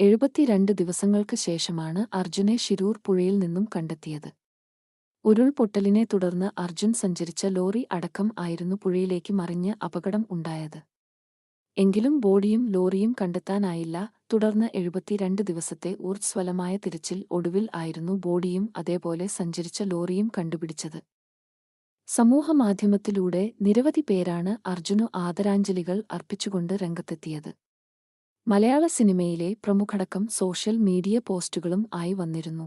എഴുപത്തിരണ്ട് ദിവസങ്ങൾക്ക് ശേഷമാണ് അർജുനെ ശിരൂർ പുഴയിൽ നിന്നും കണ്ടെത്തിയത്. ഉരുൾപൊട്ടലിനെ തുടർന്ന് അർജുൻ സഞ്ചരിച്ച ലോറി അടക്കം ആയിരുന്നു പുഴയിലേക്ക് മറിഞ്ഞ് അപകടം ഉണ്ടായത്. എങ്കിലും ബോഡിയും ലോറിയും കണ്ടെത്താനായില്ല. തുടർന്ന് എഴുപത്തിരണ്ട് ദിവസത്തെ ഊർജ്സ്വലമായ തിരച്ചിൽ ഒടുവിൽ ആയിരുന്നു ബോഡിയും അതേപോലെ സഞ്ചരിച്ച ലോറിയും കണ്ടുപിടിച്ചത്. സമൂഹമാധ്യമത്തിലൂടെ നിരവധി പേരാണ് അർജുനു ആദരാഞ്ജലികൾ അർപ്പിച്ചുകൊണ്ട് രംഗത്തെത്തിയത്. മലയാള സിനിമയിലെ പ്രമുഖടക്കം സോഷ്യൽ മീഡിയ പോസ്റ്റുകളും ആയി വന്നിരുന്നു.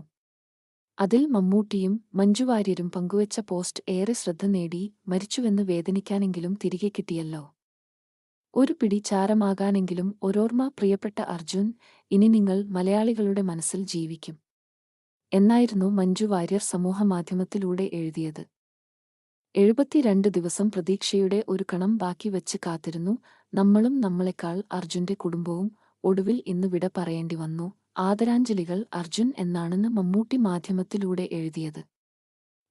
അതിൽ മമ്മൂട്ടിയും മഞ്ജുവാര്യരും പങ്കുവച്ച പോസ്റ്റ് ഏറെ ശ്രദ്ധ നേടി മരിച്ചുവെന്ന് വേദനിക്കാനെങ്കിലും തിരികെ കിട്ടിയല്ലോ. ഒരു പിടി ചാരമാകാനെങ്കിലും ഒരോർമ്മ പ്രിയപ്പെട്ട അർജുൻ ഇനി നിങ്ങൾ മലയാളികളുടെ മനസ്സിൽ ജീവിക്കും. എന്നായിരുന്നു മഞ്ജു വാര്യർ സമൂഹമാധ്യമത്തിലൂടെ എഴുതിയത്. എഴുപത്തിരണ്ട് ദിവസം പ്രതീക്ഷയുടെ ഒരു കണം ബാക്കി വെച്ച് കാത്തിരുന്നു. നമ്മളും നമ്മളെക്കാൾ അർജുന്റെ കുടുംബവും ഒടുവിൽ ഇന്ന് വിട പറയേണ്ടി വന്നു. ആദരാഞ്ജലികൾ അർജുൻ എന്നാണെന്ന് മമ്മൂട്ടി മാധ്യമത്തിലൂടെ എഴുതിയത്.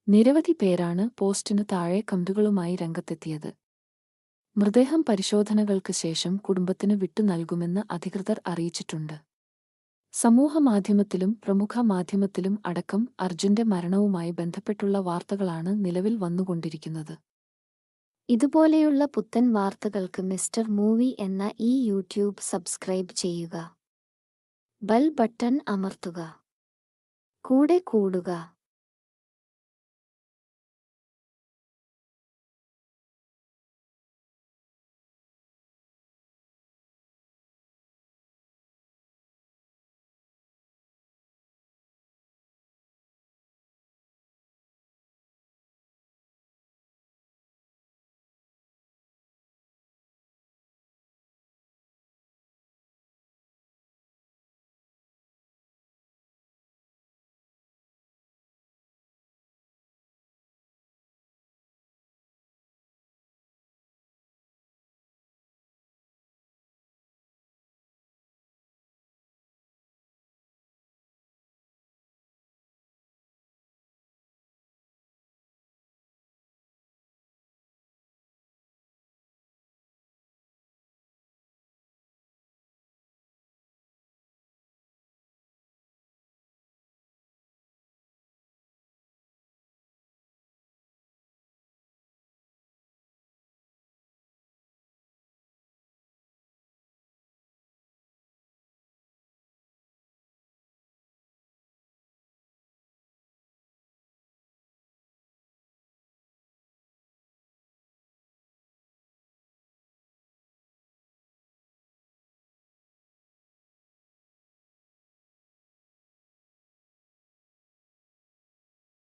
നിരവധി പേരാണ് പോസ്റ്റിന് താഴെ കമ്പുകളുമായി രംഗത്തെത്തിയത്. മൃതദേഹം പരിശോധനകൾക്ക് ശേഷം കുടുംബത്തിന് വിട്ടു നൽകുമെന്ന് അധികൃതർ അറിയിച്ചിട്ടുണ്ട്. സമൂഹമാധ്യമത്തിലും പ്രമുഖ മാധ്യമത്തിലും അടക്കം അർജുന്റെ മരണവുമായി ബന്ധപ്പെട്ടുള്ള വാർത്തകളാണ് നിലവിൽ വന്നുകൊണ്ടിരിക്കുന്നത്. ഇതുപോലെയുള്ള പുത്തൻ വാർത്തകൾക്ക് മിസ്റ്റർ മൂവി എന്ന ഈ യൂട്യൂബ് സബ്സ്ക്രൈബ് ചെയ്യുക. ബെൽ ബട്ടൺ അമർത്തുക. കൂടെ കൂടുക.